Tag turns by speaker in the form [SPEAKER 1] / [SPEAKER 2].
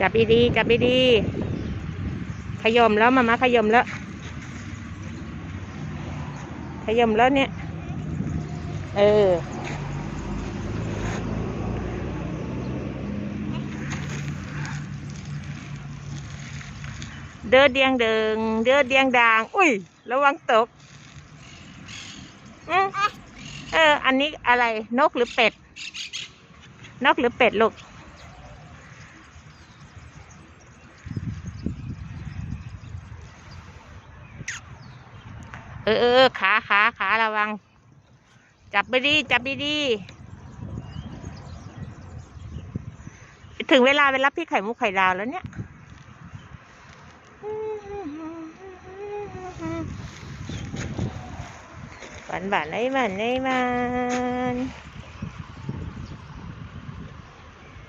[SPEAKER 1] จับดีๆจับดีๆขยมแล้วมามาขยมแล้ว ขยมแล้วเนี่ย เออ เดินเดียงเดิงเดินเดียงดาง อุ้ย ระวังตกอืมเออ อันนี้อะไร นกหรือเป็ด นกหรือเป็ดลูก เออเออขาขาขาระวัง จับไปดีจับไปดีถึงเวลาไปรับพี่ไข่มุกไข่ดาวแล้วเนี่ย หวานหวานไอ้มันไอ้มัน